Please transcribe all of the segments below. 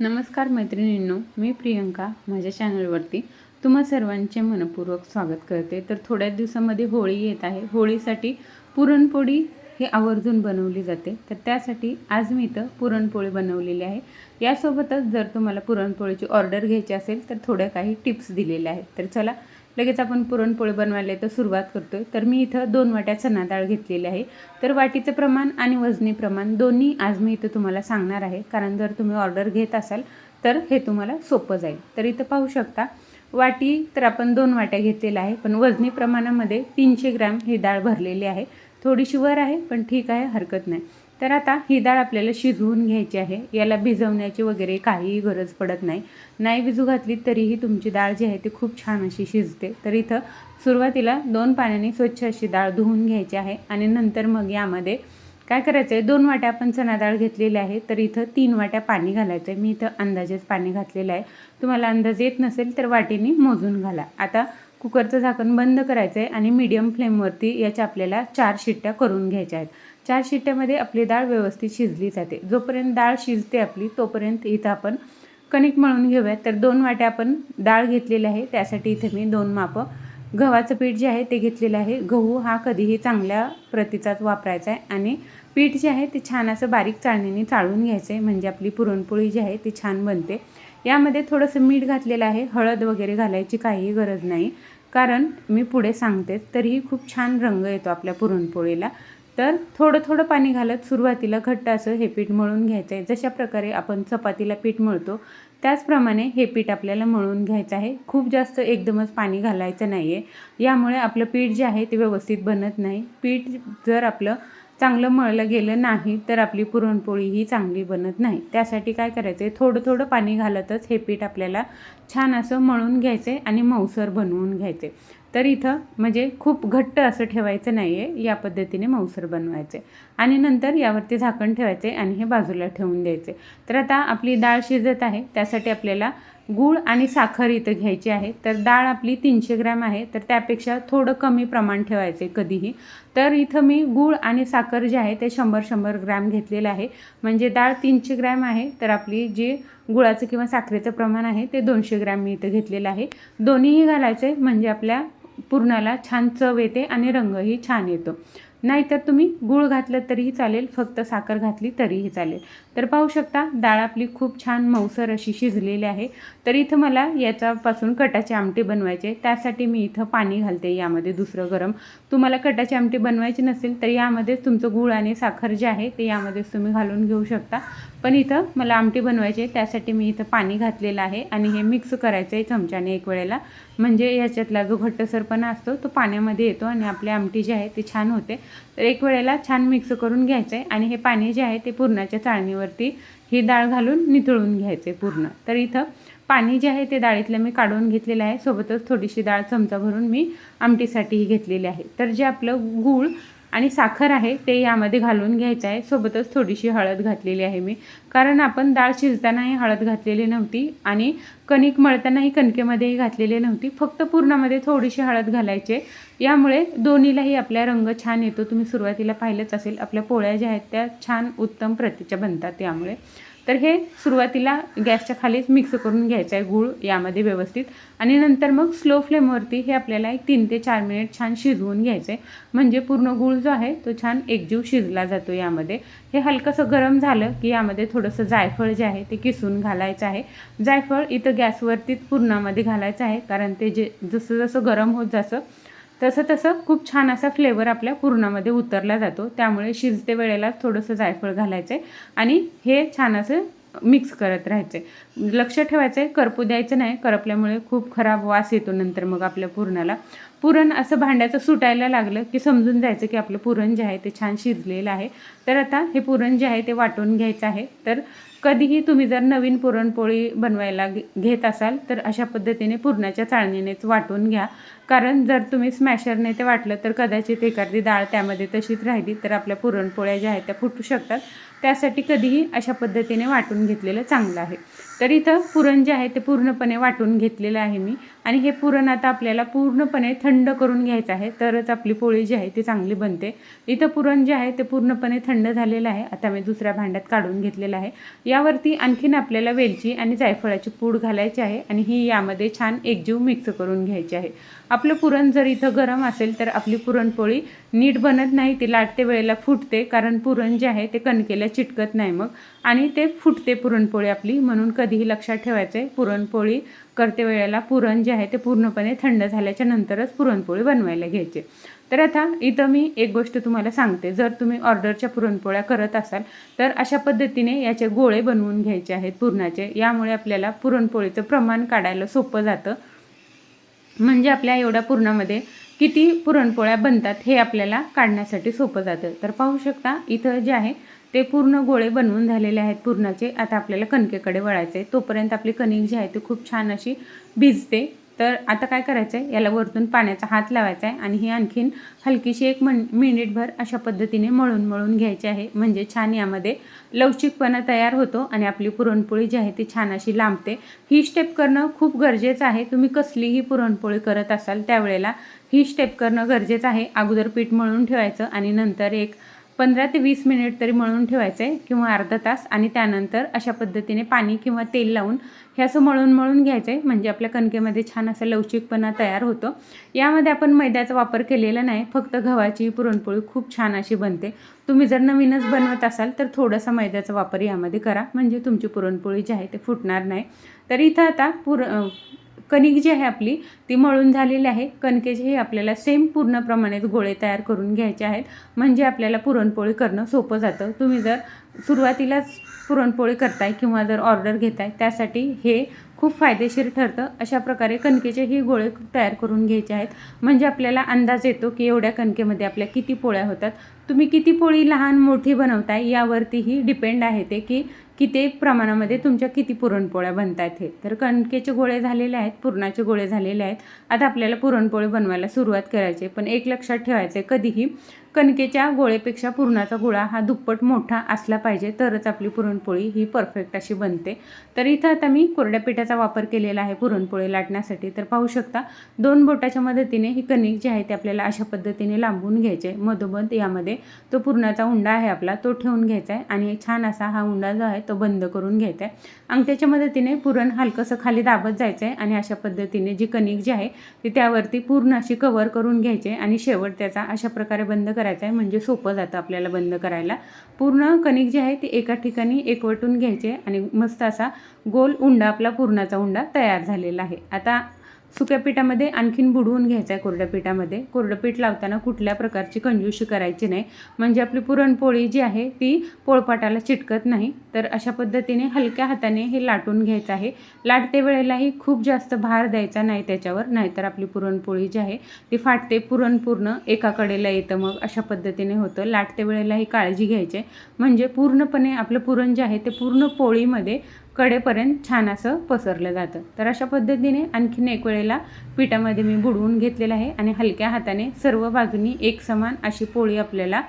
नमस्कार मैत्रिणींनो मी प्रियंका माझ्या चॅनलवरती. तुम्हा सर्वांचे मनपूर्वक स्वागत करते. तर थोड्याच दिवसामध्ये होळी येत आहे. होळीसाठी पुरणपोळी ही आवर्जून बनवली जाते. तर त्यासाठी आज मी इथं पुरणपोळी बनवलेली आहे. यासोबतच जर तुम्हाला पुरणपोळीची ऑर्डर घ्यायची असेल तर थोड्या काही टिप्स दिलेल्या आहेत. तर चला लगेच आपण पुरणपोळी बनवायला तर सुरुवात करतो आहे तर मी इथं दोन वाट्या चणा डाळ घेतलेली आहे. तर वाटीचं प्रमाण आणि वजनी प्रमाण दोन्ही आज मी इथं तुम्हाला सांगणार आहे. कारण जर तुम्ही ऑर्डर घेत असाल तर हे तुम्हाला सोपं जाईल. तर इथं पाहू शकता वाटी तर आपण दोन वाट्या घेतलेल्या आहे पण वजनी प्रमाणामध्ये तीनशे ग्रॅम ही डाळ भरलेली आहे. थोडीशी वर आहे पण ठीक आहे हरकत नाही. तर आता ही डाळ आपल्याला शिजवून घ्यायची आहे. याला भिजवण्याची वगैरे काहीही गरज पडत नाही. नाही भिजू घातली तरीही तुमची डाळ जी आहे ती खूप छान अशी शिजते. तर इथं सुरुवातीला दोन पाण्याने स्वच्छ अशी डाळ धुवून घ्यायची आहे आणि नंतर मग यामध्ये काय करायचं आहे दोन वाट्या आपण चणा डाळ घेतलेली आहे. तर इथं तीन वाट्या पाणी घालायचं आहे मी इथं अंदाजेच पाणी घातलेलं आहे. तुम्हाला अंदाज येत नसेल तर वाटीने मोजून घाला. आता कुकरचं झाकण बंद करायचं आहे आणि मीडियम फ्लेमवरती याच्या आपल्याला चार शिट्ट्या करून घ्यायच्या आहेत. चार शिट्ट्यामध्ये आपली डाळ व्यवस्थित शिजली जाते. जोपर्यंत डाळ शिजते आपली तोपर्यंत इथं आपण कणिक मळून घेऊयात. तर दोन वाट्या आपण डाळ घेतलेली आहे. त्यासाठी इथे मी दोन मापं. गव्हाचं पीठ जे आहे ते घेतलेलं आहे. गहू हा कधीही चांगल्या प्रतीचाच वापरायचा आहे आणि पीठ जे आहे ते छान असं बारीक चाळणीने चाळून घ्यायचं आहे म्हणजे आपली पुरणपोळी जी आहे ती छान बनते. यामध्ये थोडंसं मीठ घातलेलं आहे हळद वगैरे घालायची काहीही गरज नाही. कारण मी पुढे सांगते तरीही खूप छान रंग येतो आपल्या पुरणपोळीला. तर थोडं थोडं पाणी घालत सुरुवातीला घट्ट असं हे पीठ मळून घ्यायचं आहे. जशा प्रकारे आपण चपातीला पीठ मळतो त्याचप्रमाणे हे पीठ आपल्याला मळून घ्यायचं आहे. खूप जास्त एकदमच पाणी घालायचं नाही आहे यामुळे आपलं पीठ जे आहे ते व्यवस्थित बनत नाही. पीठ जर आपलं चांगलं मळलं गेलं नाही तर आपली पुरणपोळी ही चांगली बनत नाही. त्यासाठी काय करायचं आहे थोडं थोडं पाणी घालतच हे पीठ आपल्याला छान असं मळून घ्यायचं आहे आणि मऊसर बनवून घ्यायचे तर इथं म्हणजे खूप घट्ट असं ठेवायचं नाही आहे या पद्धतीने मऊसर बनवायचे आणि नंतर यावरती झाकण ठेवायचे आणि हे बाजूला ठेवून द्यायचे तर आता आपली डाळ शिजत आहे त्यासाठी आपल्याला गूळ आणि साखर इथं घ्यायची आहे. तर डाळ आपली तीनशे ग्रॅम आहे. तर त्यापेक्षा थोडं कमी प्रमाण ठेवायचे कधीही. तर इथं मी गूळ आणि साखर जे आहे ते शंभर शंभर ग्रॅम घेतलेलं आहे. म्हणजे डाळ तीनशे ग्रॅम आहे. तर आपली जे गुळाचं किंवा साखरेचं प्रमाण आहे ते दोनशे ग्रॅम मी इथं घेतलेलं आहे. दोन्हीही घालायचे म्हणजे आपल्या पुरणाला छान चव येते आणि रंगही छान येतो. नाहीतर तुम्ही गूळ घातलं तरीही चालेल फक्त साखर घातली तरीही चालेल. तर पाहू शकता डाळ आपली खूप छान मऊसर अशी शिजलेली आहे. तर इथं मला याच्यापासून कटाची आमटी बनवायची आहे त्यासाठी मी इथं पाणी घालते यामध्ये दुसरं गरम. तुम्हाला कटाची आमटी बनवायची नसेल तर यामध्येच तुमचं गूळ आणि साखर जे आहे ते यामध्येच तुम्ही घालून घेऊ शकता. पण इथं मला आमटी बनवायची आहे त्यासाठी मी इथं पाणी घातलेलं आहे आणि हे मिक्स करायचं आहे चमच्याने एक वेळेला. म्हणजे ह्याच्यातला जो घट्टसरपणा असतो तो पाण्यामध्ये येतो आणि आपली आमटी जी आहे ती छान होते. तर एक वेळेला छान मिक्स करून घ्यायचं आहे आणि हे पाणी जे आहे ते पुरणाच्या चाळणीवरती ही डाळ घालून नितळून घ्यायचे पूर्ण. तर इथं पाणी जे आहे ते डाळीतलं मी काढून घेतलेलं आहे. सोबतच थोडीशी डाळ चमचा भरून मी आमटीसाठीही घेतलेली आहे. तर जे आपलं गूळ आणि साखर आहे ते यामध्ये घालून घ्यायचं आहे. सोबतच थोडीशी हळद घातलेली आहे मी. कारण आपण डाळ शिजतानाही हळद घातलेली नव्हती आणि कणिक मळतानाही कणकेमध्येही घातलेली नव्हती. फक्त पूर्णामध्ये थोडीशी हळद घालायचे यामुळे दोन्हीलाही आपला रंग छान येतो. तुम्ही सुरुवातीला पाहिलंच असेल. आपल्या पोळ्या ज्या आहेत त्या छान उत्तम प्रतीच्या बनतात यामुळे. तर हे सुरुवातीला गॅसच्या खालीच मिक्स करून घ्यायचं आहे गूळ यामध्ये व्यवस्थित. आणि नंतर मग स्लो फ्लेमवरती हे आपल्याला एक तीन ते चार मिनिट छान शिजवून घ्यायचं आहे म्हणजे पूर्ण गूळ जो आहे तो छान एकजीव शिजला जातो यामध्ये. हे हलकंसं गरम झालं की यामध्ये थोडंसं जायफळ जे आहे ते किसून घालायचं आहे. जायफळ इथं गॅसवरतीच पूर्णामध्ये घालायचं आहे कारण ते जे जसं जसं गरम होत जातं तसं तसं खूप छान असा फ्लेवर आपल्या पुरणामध्ये उतरला जातो. त्यामुळे शिजते वेळेला थोडंसं जायफळ घालायचं आहे आणि हे छान असं मिक्स करत राहायचं लक्ष ठेवायचं आहे करपू द्यायचं नाही. करपल्यामुळे खूप खराब वास येतो नंतर मग आपल्या पुरणाला. पुरण असं भांड्याचं सुटायला लागलं की समजून जायचं की आपलं पुरण जे आहे ते छान शिजलेलं आहे. तर आता हे पुरण जे आहे ते वाटून घ्यायचं आहे. तर कधीही तुम्ही जर नवीन पुरणपोळी बनवायला घेत असाल तर अशा पद्धतीने पुरणाच्या चाळणीनेच वाटून घ्या. कारण जर तुम्ही स्मॅशरने ते वाटलं तर कदाचित एखादी डाळ त्यामध्ये तशीच राहिली तर आपल्या पुरणपोळ्या ज्या आहेत त्या फुटू शकतात. त्यासाठी कधीही अशा पद्धतीने वाटून घेतलेलं चांगलं आहे. तर इथं पुरण जे आहे ते पूर्णपणे वाटून घेतलेलं आहे मी. आणि हे पुरण आता आपल्याला पूर्णपणे थंड करून घ्यायचं आहे. तरच आपली पोळी जी आहे ती चांगली बनते. इथं पुरण जे आहे ते पूर्णपणे थंड झालेलं आहे. आता मी दुसऱ्या भांड्यात काढून घेतलेलं आहे. यावरती आणखीन आपल्याला वेलची आणि जायफळाची पूड घालायची आहे. आणि ही यामध्ये छान एकजीव मिक्स करून घ्यायची आहे. आपलं पुरण जर इथं गरम असेल तर आपली पुरणपोळी नीट बनत नाही. ती लाटते वेळेला फुटते. कारण पुरण जे आहे ते कणकेला चिटकत नाही मग. आणि ते फुटते पुरणपोळी आपली. म्हणून कधी कधीही लक्षात ठेवायचं आहे पुरणपोळी करते वेळेला पुरण जे आहे ते पूर्णपणे थंड झाल्याच्या नंतरच पुरणपोळी बनवायला घ्यायचे. तर आता इथं मी एक गोष्ट तुम्हाला सांगते. जर तुम्ही ऑर्डरच्या पुरणपोळ्या करत असाल तर अशा पद्धतीने याचे गोळे बनवून घ्यायचे आहेत पुरणाचे. यामुळे आपल्याला पुरणपोळीचं प्रमाण काढायला सोपं जातं. म्हणजे आपल्या एवढ्या पुरणामध्ये किती पुरणपोळ्या बनतात हे आपल्याला काढण्यासाठी सोपं जातं. तर पाहू शकता इथं जे आहे ते पूर्ण गोळे बनवून झालेले आहेत पुरणाचे. आता आपल्याला कणकेकडे वळायचं आहे तोपर्यंत आपली कणिक जी आहे ती खूप छान अशी भिजते. तर आता काय करायचं आहे याला वरतून पाण्याचा हात लावायचा आहे आणि ही आणखीन हलकीशी एक मन मिनिटभर अशा पद्धतीने मळून मळून घ्यायची आहे. म्हणजे छान यामध्ये लवचिकपणा तयार होतो आणि आपली पुरणपोळी जी आहे ती छान अशी लांबते. ही स्टेप करणं खूप गरजेचं आहे. तुम्ही कसलीही पुरणपोळी करत असाल त्यावेळेला ही स्टेप करणं गरजेचं आहे. अगोदर पीठ मळून ठेवायचं आणि नंतर एक पंधरा ते वीस मिनिट तरी मळून ठेवायचं आहे किंवा अर्धा तास आणि त्यानंतर अशा पद्धतीने पाणी किंवा तेल लावून हे असं मळून मळून घ्यायचं. आहे म्हणजे आपल्या कणकेमध्ये छान असा लवचिकपणा तयार होतो. यामध्ये आपण मैद्याचा वापर केलेला नाही फक्त गव्हाची पुरणपोळी खूप छान अशी बनते. तुम्ही जर नवीनच बनवत असाल तर थोडासा मैद्याचा वापर यामध्ये करा. म्हणजे तुमची पुरणपोळी जी आहे ते फुटणार नाही. तर इथं आता पुर कणिक जी आहे आपली ती मळून झालेली आहे. कणकेचे हे आपल्याला सेम पूर्णप्रमाणेच गोळे तयार करून घ्यायचे आहेत. म्हणजे आपल्याला पुरणपोळी करणं सोपं जातं. तुम्ही जर सुरुवातीलाच पुरणपोळी करताय किंवा जर ऑर्डर घेताय त्यासाठी हे खूप फायदेशीर ठरतं. अशा प्रकारे कणकेचे ही गोळे तयार करून घ्यायचे आहेत. म्हणजे आपल्याला अंदाज येतो की एवढ्या कणकेमध्ये आपल्या किती पोळ्या होतात. तुम्ही किती पोळी लहान मोठी बनवताय यावरतीही डिपेंड आहे ते की किती प्रमाणामध्ये तुमच्या किती पुरणपोळ्या बनत आहेत हे. तर कणकेचे गोळे झालेले आहेत पुरणाचे गोळे झालेले आहेत. आता आपल्याला पुरणपोळी बनवायला सुरुवात करायची पण एक लक्षात ठेवायचं आहे कधीही कणकेच्या गोळेपेक्षा पुरणाचा गोळा हा दुप्पट मोठा असला पाहिजे तरच आपली पुरणपोळी ही परफेक्ट अशी बनते. तर इथं आता मी कोरड्या पिठाचा वापर केलेला आहे पुरणपोळी लाटण्यासाठी. तर पाहू शकता दोन बोटाच्या मदतीने ही कणिक जी आहे ती आपल्याला अशा पद्धतीने लांबून घ्यायचे मधोमध यामध्ये तो पुरणाचा उंडा आहे आपला तो ठेवून घ्यायचा आहे आणि छान असा हा हुंडा जो आहे तो बंद करून घ्यायचा आहे. अंगठ्याच्या मदतीने पुरण हलकंसं खाली दाबत जायचं आहे आणि अशा पद्धतीने जी कणिक जी आहे ती त्यावरती पूर्ण अशी कवर करून घ्यायची आणि शेवट त्याचा अशा प्रकारे बंद करायचा आहे. म्हणजे सोपं जातं आपल्याला बंद करायला. पूर्ण कणिक जी आहे ती एका ठिकाणी एकवटून घ्यायचे आणि मस्त असा गोल उंडा आपला पुरणाचा उंडा तयार झालेला आहे. आता सुक्या पिठामध्ये आणखीन बुडवून घ्यायचं आहे कोरड्या पिठामध्ये कोरडं पीठ लावताना कुठल्या प्रकारची कंजूशी करायची नाही. म्हणजे आपली पुरणपोळी जी आहे ती पोळपाटाला चिटकत नाही. तर अशा पद्धतीने हलक्या हाताने हे लाटून घ्यायचं आहे. लाटते वेळेलाही खूप जास्त भार द्यायचा नाही त्याच्यावर. नाहीतर आपली पुरणपोळी जी आहे ती फाटते पुरण पूर्ण एका कडेला येतं मग. अशा पद्धतीने होतं. लाटते वेळेलाही काळजी घ्यायची म्हणजे पूर्णपणे आपलं पुरण जे आहे ते पूर्ण पोळीमध्ये कडेपर्यंत छान असं पसरलं जातं. तर अशा पद्धतीने आणखीन एक वेळेला पिठामध्ये मी बुडवून घेतलेलं आहे आणि हलक्या हाताने सर्व बाजूनी एक समान अशी पोळी आपल्याला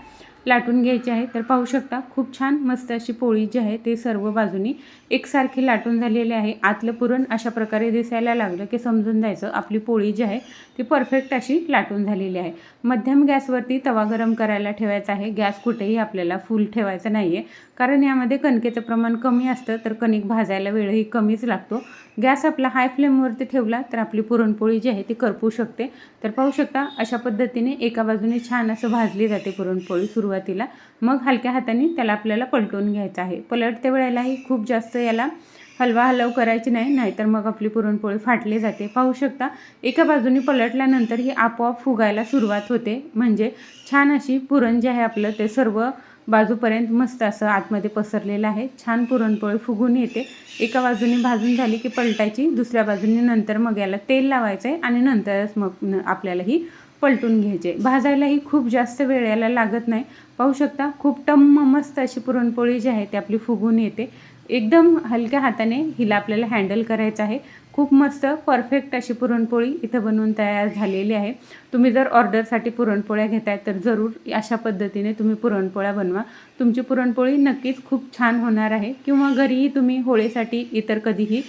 लाटून घ्यायची आहे. तर पाहू शकता खूप छान मस्त अशी पोळी जी आहे ते सर्व बाजूनी एकसारखी लाटून झालेली आहे. आतलं पुरण अशा प्रकारे दिसायला लागलं की समजून जायचं आपली पोळी जी आहे ती परफेक्ट अशी लाटून झालेली आहे. मध्यम गॅसवरती तवा गरम करायला ठेवायचा आहे. गॅस कुठेही आपल्याला फुल ठेवायचा नाही आहे कारण यामध्ये कणकेचं प्रमाण कमी असतं तर कणिक भाजायला वेळही कमीच लागतो. गॅस आपला हाय फ्लेमवरती ठेवला तर आपली पुरणपोळी जी आहे ती करपू शकते. तर पाहू शकता अशा पद्धतीने एका बाजूने छान असं भाजली जाते पुरणपोळी सुरुवातीला. मग हलक्या हाताने त्याला आपल्याला पलटून घ्यायचं आहे. पलटत्या वेळेलाही खूप जास्त याला हलवा हलव करायची नाही नाहीतर मग आपली पुरणपोळी फाटली जाते. पाहू शकता एका बाजूने पलटल्यानंतर ही आपोआप फुगायला सुरुवात होते. म्हणजे छान अशी पुरण जे आहे आपलं ते सर्व बाजूपर्यंत मस्त असं आतमध्ये पसरलेलं आहे. छान पुरणपोळी फुगून येते. एका बाजूने भाजून झाली की पलटायची दुसऱ्या बाजूने नंतर मग याला तेल लावायचं आहे आणि नंतरच मग आपल्याला ही पलटून घ्यायचे भाजायलाही खूप जास्त वेळ याला लागत नाही. पाहू शकता खूप टम्म मस्त अशी पुरणपोळी जी आहे ती आपली फुगून येते. एकदम हलक्या हाताने हिला आपल्याला हँडल करायचं आहे. खूप मस्त परफेक्ट अशी पुरणपोळी इथं बनवून तयार झालेली आहे. तुम्ही जर ऑर्डरसाठी पुरणपोळ्या घेताय तर जरूर अशा पद्धतीने तुम्ही पुरणपोळ्या बनवा. तुमची पुरणपोळी नक्कीच खूप छान होणार आहे. किंवा घरीही तुम्ही होळीसाठी इतर कधीही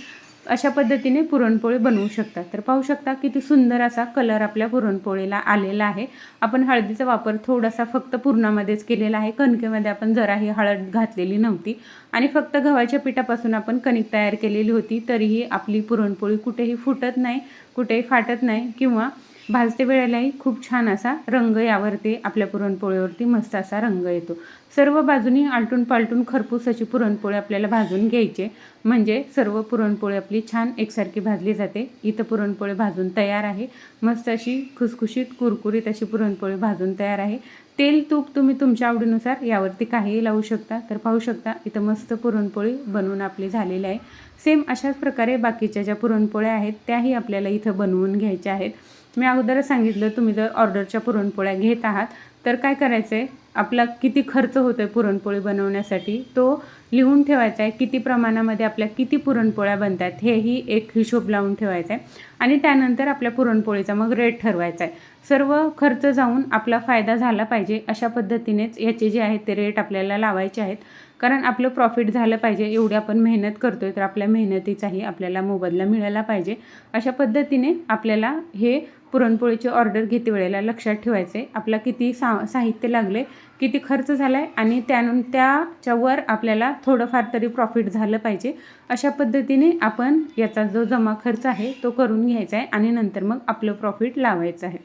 अशा पद्धतीने पुरणपोळी बनवू शकता. तर पाहू शकता किती सुंदर असा कलर आपल्या पुरणपोळीला आलेला आहे. आपण हळदीचा वापर थोडासा फक्त पुरणामध्येच केलेला आहे. कणकेमध्ये आपण जराही हळद घातलेली नव्हती. आणि फक्त गव्हाच्या पिठापासून आपण कणिक तयार केलेली होती. तरीही आपली पुरणपोळी कुठेही फुटत नाही कुठेही फाटत नाही किंवा भाजते वेळेलाही खूप छान असा रंग यावरती आपल्या पुरणपोळीवरती मस्त असा रंग येतो. सर्व बाजूनी आलटून पालटून खरपूस अशी पुरणपोळी आपल्याला भाजून घ्यायची. म्हणजे सर्व पुरणपोळी आपली छान एकसारखी भाजली जाते. इथं पुरणपोळी भाजून तयार आहे. मस्त अशी खुसखुशीत कुरकुरीत अशी पुरणपोळी भाजून तयार आहे. तेल तूप तुम्ही तुमच्या आवडीनुसार यावरती काहीही लावू शकता. तर पाहू शकता इथं मस्त पुरणपोळी बनवून आपली झालेली आहे. सेम अशाच प्रकारे बाकीच्या ज्या पुरणपोळ्या आहेत त्याही आपल्याला इथं बनवून घ्यायच्या आहेत. मी अगोदरच सांगितलं तुम्ही जर ऑर्डरच्या पुरणपोळ्या घेत आहात तर काय करायचं आहे आपला किती खर्च होतो आहे पुरणपोळी बनवण्यासाठी? तो लिहून ठेवायचा आहे किती प्रमाणामध्ये आपल्या किती पुरणपोळ्या बनतात हेही एक हिशोब लावून ठेवायचा आहे आणि त्यानंतर आपल्या पुरणपोळीचा मग रेट ठरवायचा आहे सर्व खर्च जाऊन आपला फायदा झाला पाहिजे अशा पद्धतीनेच याचे जे आहेत ते रेट आपल्याला लावायचे आहेत. कारण आपलं प्रॉफिट झालं पाहिजे एवढी आपण मेहनत करतो आहे तर आपल्या मेहनतीचाही आपल्याला मोबदला मिळाला पाहिजे. अशा पद्धतीने आपल्याला हे पुरणपोळीची ऑर्डर घेते वेळेला लक्षात ठेवायचं. आहे आपला किती सा साहित्य लागले किती खर्च झाला आहे आणि त्यानं त्याच्यावर आपल्याला थोडंफार तरी प्रॉफिट झालं पाहिजे. अशा पद्धतीने आपण याचा जो जमा खर्च आहे तो करून घ्यायचा आहे आणि नंतर मग आपलं प्रॉफिट लावायचं आहे.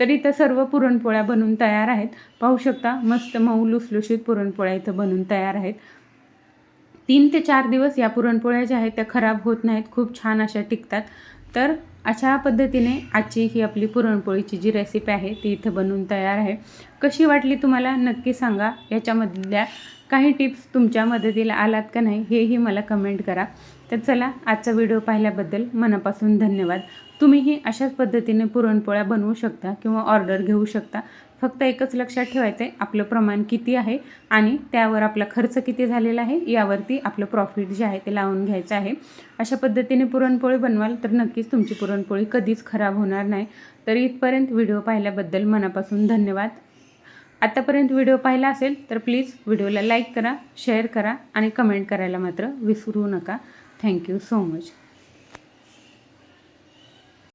तर इथं सर्व पुरणपोळ्या बनून तयार आहेत. पाहू शकता मस्त मऊ लुसलुशीत पुरणपोळ्या इथं बनून तयार आहेत. तीन ते चार दिवस या पुरणपोळ्या ज्या आहेत त्या खराब होत नाहीत खूप छान अशा टिकतात. तर अशा पद्धतीने आजची ही आपली पुरणपोळीची जी रेसिपी आहे ती इथं बनवून तयार आहे. कशी वाटली तुम्हाला? नक्की सांगा. याच्यामधल्या काही टिप्स तुमच्या मदतीला आलात का नाही हेही मला कमेंट करा. तर चला आजचा व्हिडिओ पाहिल्याबद्दल मनापासून धन्यवाद. तुम्हीही अशाच पद्धतीने पुरणपोळ्या बनवू शकता किंवा ऑर्डर घेऊ शकता. फक्त एकच लक्षात ठेवायचं आहे आपलं प्रमाण किती आहे आणि त्यावर आपला खर्च किती झालेला आहे यावरती आपलं प्रॉफिट जे आहे ते लावून घ्यायचं आहे. अशा पद्धतीने पुरणपोळी बनवाल तर नक्कीच तुमची पुरणपोळी कधीच खराब होणार नाही. तर इथपर्यंत व्हिडिओ पाहिल्याबद्दल मनापासून धन्यवाद. आतापर्यंत व्हिडिओ पाहिला असेल तर प्लीज व्हिडिओला लाईक करा शेअर करा आणि कमेंट करायला मात्र विसरू नका. Thank you so much.